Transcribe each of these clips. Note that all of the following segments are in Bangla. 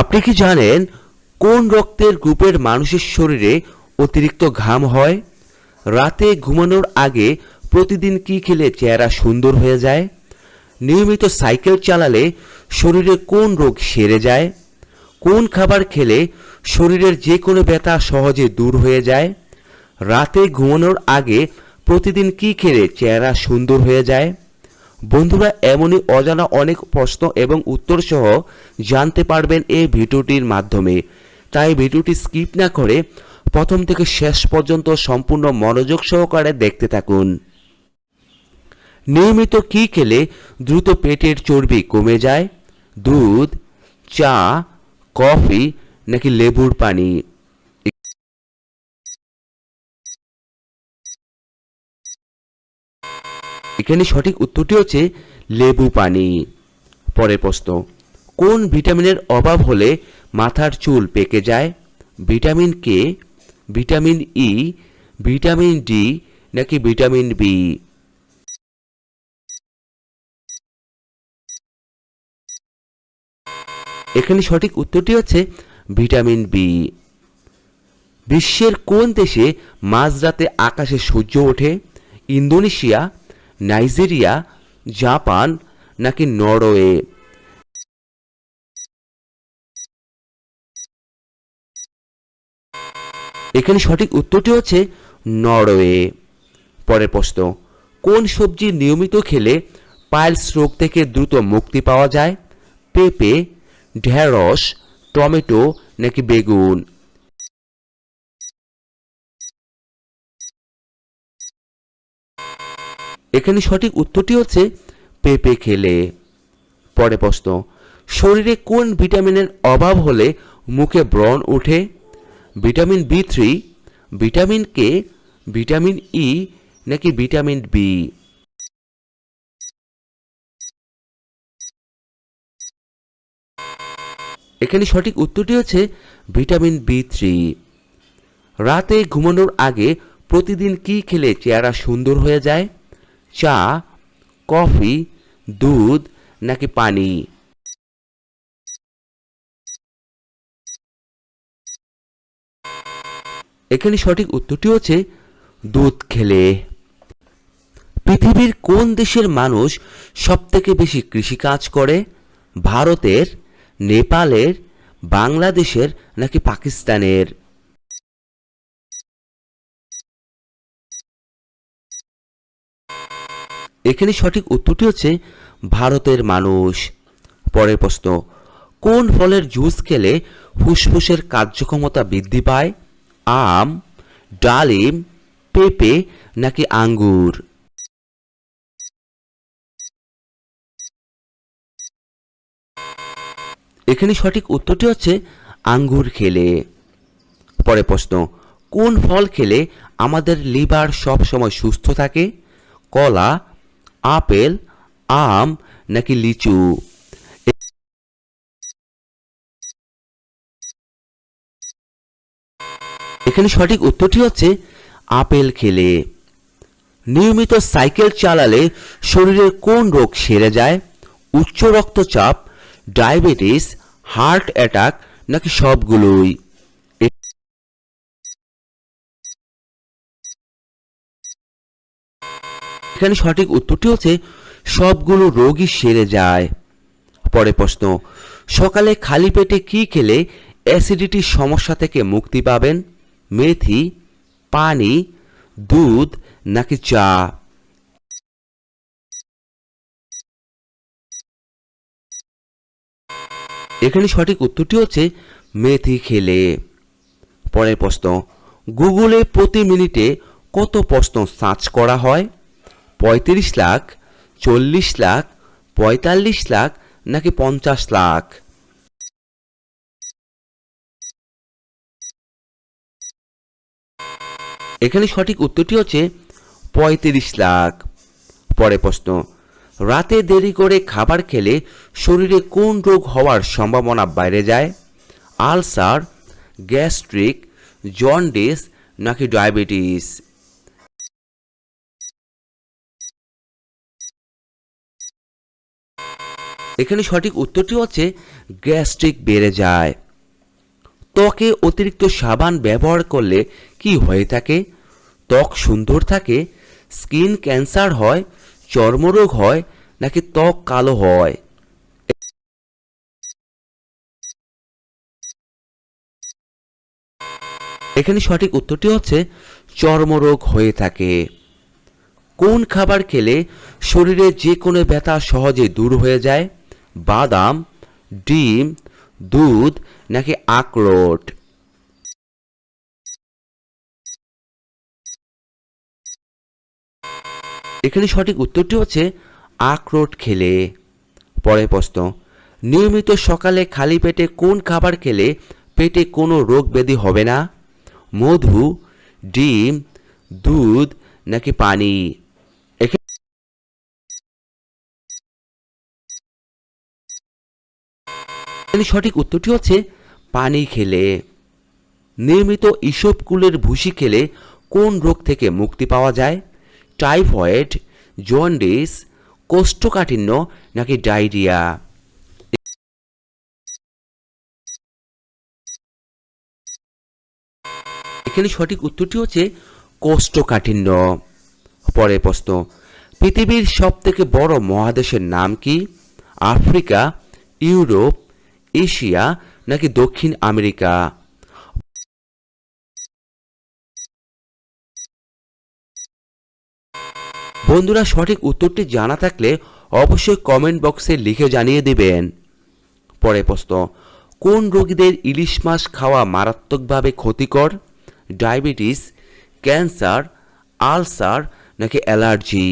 আপনি কি জানেন কোন রক্তের গ্রুপের মানুষের শরীরে অতিরিক্ত ঘাম হয়? রাতে ঘুমানোর আগে প্রতিদিন কি খেলে চেহারা সুন্দর হয়ে যায়? নিয়মিত সাইকেল চালালে শরীরে কোন রোগ সেরে যায়? কোন খাবার খেলে শরীরের যে কোনো ব্যথা সহজে দূর হয়ে যায়? রাতে ঘুমানোর আগে প্রতিদিন কি খেলে চেহারা সুন্দর হয়ে যায়? বন্ধুরা, এমনই অজানা অনেক প্রশ্ন এবং উত্তর সহ জানতে পারবেন এই ভিডিওটির মাধ্যমে। তাই ভিডিওটি স্কিপ না করে প্রথম থেকে শেষ পর্যন্ত সম্পূর্ণ মনোযোগ সহকারে দেখতে থাকুন। নিয়মিত কি খেলে দ্রুত পেটের চর্বি কমে যায়? দুধ, চা, কফি নাকি লেবুর পানি? এখানে সঠিক উত্তরটি হচ্ছে লেবু পানি। পরের প্রশ্ন, কোন ভিটামিনের অভাব হলে মাথার চুল পেকে যায়? Vitamin K? Vitamin E, vitamin D নাকি ভিটামিন বি? এখানে সঠিক উত্তরটি হচ্ছে ভিটামিন বি। বিশ্বের কোন দেশে মাঝরাতে আকাশে সূর্য ওঠে? ইন্দোনেশিয়া নাইজেরিয়া, জাপান নাকি নরওয়ে? এখানে সঠিক উত্তরটি হচ্ছে নরওয়ে। পরের প্রশ্ন, কোন সবজি নিয়মিত খেলে পাইলস রোগ থেকে দ্রুত মুক্তি পাওয়া যায়? পেঁপে, ঢেঁড়স, টমেটো নাকি বেগুন? এখানে সঠিক উত্তরটি হচ্ছে পেঁপে খেলে। পরে প্রশ্ন, শরীরে কোন ভিটামিনের অভাব হলে মুখে ব্রণ ওঠে? Vitamin B three vitamin K vitamin E নাকি ভিটামিন বি এখানে সঠিক উত্তরটি হচ্ছে ভিটামিন বি থ্রি রাতে ঘুমানোর আগে প্রতিদিন কি খেলে চেহারা সুন্দর হয়ে যায়? চা, কফি, দুধ নাকি পানি? এখানে সঠিক উত্তরটি হচ্ছে দুধ খেলে। পৃথিবীর কোন দেশের মানুষ সবথেকে বেশি কৃষিকাজ করে? ভারতের, নেপালের, বাংলাদেশের নাকি পাকিস্তানের? এখানে সঠিক উত্তরটি হচ্ছে ভারতের মানুষ। পরের প্রশ্ন, কোন ফলের জুস খেলে ফুসফুসের কার্যক্ষমতা বৃদ্ধি পায়? আম, ডালিম, পেঁপে নাকি আঙ্গুর? এখানে সঠিক উত্তরটি হচ্ছে আঙ্গুর খেলে। পরে প্রশ্ন, কোন ফল খেলে আমাদের লিভার সব সময় সুস্থ থাকে? কলা আপেল, আম নাকি লিচু? এখানে সঠিক উত্তরটি হচ্ছে আপেল খেলে। নিয়মিত সাইকেল চালালে শরীরের কোন রোগ সেরে যায়? উচ্চ রক্তচাপ, ডায়াবেটিস, হার্ট অ্যাটাক নাকি সবগুলোই? এখানে সঠিক উত্তরটি হচ্ছে, সবগুলো রোগই সেরে যায়। পরে প্রশ্ন, সকালে খালি পেটে কি খেলে অ্যাসিডিটির সমস্যা থেকে মুক্তি পাবেন? মেথি, পানি, দুধ নাকি চা? এখানে সঠিক উত্তরটি হচ্ছে, মেথি খেলে। পরের প্রশ্ন, গুগলে প্রতি মিনিটে কত প্রশ্ন সার্চ করা হয়? পঁয়ত্রিশ লাখ, চল্লিশ লাখ, পঁয়তাল্লিশ লাখ, নাকি পঞ্চাশ লাখ? এখানে সঠিক উত্তরটি হচ্ছে পঁয়ত্রিশ লাখ। পরে প্রশ্ন, রাতে দেরি করে খাবার খেলে শরীরে কোন রোগ হওয়ার সম্ভাবনা বাইরে যায়? আলসার, গ্যাস্ট্রিক, জন্ডিস, নাকি ডায়াবেটিস? এখানে সঠিক উত্তরটি হচ্ছে গ্যাস্ট্রিক বেড়ে যায়। ত্বকে অতিরিক্ত সাবান ব্যবহার করলে কি হয়ে থাকে? ত্বক সুন্দর থাকে, স্কিন ক্যান্সার হয়, চর্মরোগ হয়, নাকি ত্বক কালো হয়? এখানে সঠিক উত্তরটি হচ্ছে চর্মরোগ হয়ে থাকে। কোন খাবার খেলে শরীরে যে কোনো ব্যথা সহজে দূর হয়ে যায়? বাদাম, ডিম, দুধ নাকি আখরোট? এখানে সঠিক উত্তরটি হচ্ছে আখরোট খেলে। পরের প্রশ্ন, নিয়মিত সকালে খালি পেটে কোন খাবার খেলে পেটে কোনো রোগ ব্যাধি হবে না? মধু, ডিম, দুধ নাকি পানি? এখানে সঠিক উত্তরটি হচ্ছে পানি খেলে। নিয়মিত ইসবকুলের ভুসি খেলে কোন রোগ থেকে মুক্তি পাওয়া যায়? টাইফয়েড, জন্ডিস, কোষ্ঠকাঠিন্য নাকি ডায়রিয়া? এখানে সঠিক উত্তরটি হচ্ছে কোষ্ঠকাঠিন্য। পরের প্রশ্ন, পৃথিবীর সব থেকে বড় মহাদেশের নাম কি? আফ্রিকা, ইউরোপ এশিয়া নাকি দক্ষিণ আমেরিকা? বন্ধুরা, সঠিক উত্তরটি জানা থাকলে অবশ্যই কমেন্ট বক্সে লিখে জানিয়ে দেবেন। পরে প্রশ্ন, কোন রোগীদের ইলিশ মাছ খাওয়া মারাত্মকভাবে ক্ষতিকর? ডায়াবেটিস, ক্যান্সার, আলসার নাকি অ্যালার্জি?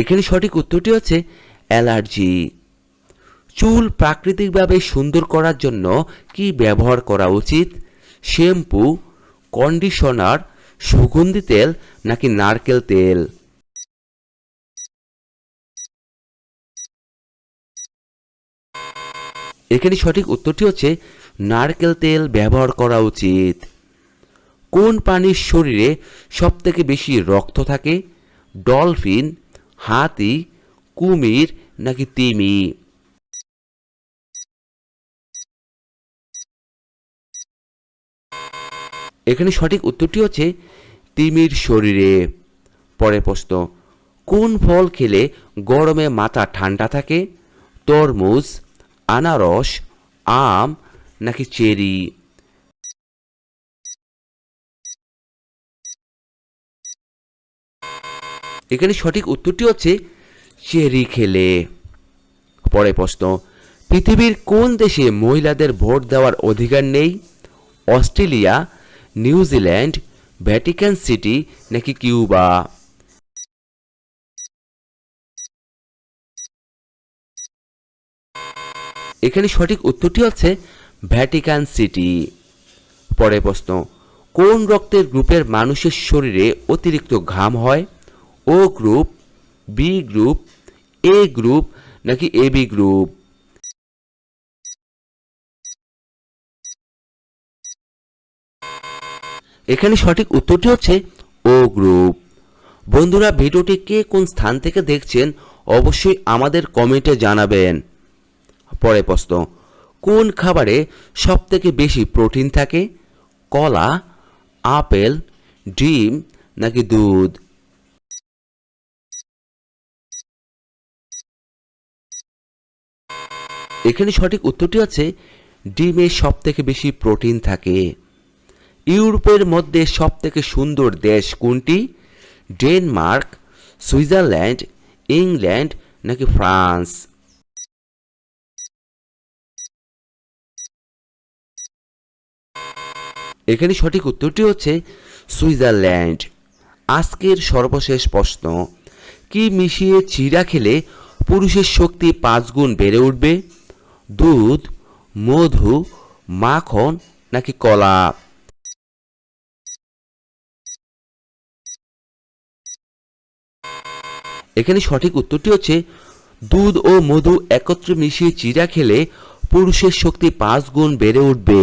এখানে সঠিক উত্তরটি হচ্ছে অ্যালার্জি। চুল প্রাকৃতিকভাবে সুন্দর করার জন্য কি ব্যবহার করা উচিত? শ্যাম্পু, কন্ডিশনার, সুগন্ধি তেল নাকি নারকেল তেল? এখানে সঠিক উত্তরটি হচ্ছে নারকেল তেল ব্যবহার করা উচিত। কোন প্রাণীর শরীরে সবথেকে বেশি রক্ত থাকে? ডলফিন হাতি, কুমির নাকি তিমি? এখানে সঠিক উত্তরটি হচ্ছে তিমির শরীরে। পরে প্রশ্ন, কোন ফল খেলে গরমে মাথা ঠান্ডা থাকে? তরমুজ, আনারস, আম নাকি চেরি? এখানে সঠিক উত্তরটি হচ্ছে চেরি খেলে। পরে প্রশ্ন, পৃথিবীর কোন দেশে মহিলাদের ভোট দেওয়ার অধিকার নেই? Australia New Zealand Vatican City নাকি কিউবা? এখানে সঠিক উত্তরটি হচ্ছে ভ্যাটিকান সিটি। পরে প্রশ্ন, কোন রক্তের গ্রুপের মানুষের শরীরে অতিরিক্ত ঘাম হয়? O group B group A group নাকি এ বি গ্রুপ এখানে সঠিক উত্তরটি হচ্ছে ও গ্রুপ বন্ধুরা, ভিডিওটি কে কোন স্থান থেকে দেখছেন অবশ্যই আমাদের কমেন্টে জানাবেন। পরে প্রশ্ন, কোন খাবারে সব থেকে বেশি প্রোটিন থাকে? কলা, আপেল, ডিম, নাকি দুধ? এখানে সঠিক উত্তরটি হচ্ছে ডিমে সব থেকে বেশি প্রোটিন থাকে। ইউরোপের মধ্যে সব থেকে সুন্দর দেশ কোনটি? ডেনমার্ক, সুইজারল্যান্ড, ইংল্যান্ড নাকি ফ্রান্স? এখানে সঠিক উত্তরটি হচ্ছে সুইজারল্যান্ড। আজকের সর্বশেষ প্রশ্ন, কি মিশিয়ে চিড়া খেলে পুরুষের শক্তি পাঁচ গুণ বেড়ে উঠবে? দুধ, মধু, মাখন নাকি কলা? এখানে সঠিক উত্তরটি হচ্ছে, দুধ ও মধু একত্রে মিশিয়ে চিড়া খেলে পুরুষের শক্তি পাঁচ গুণ বেড়ে উঠবে।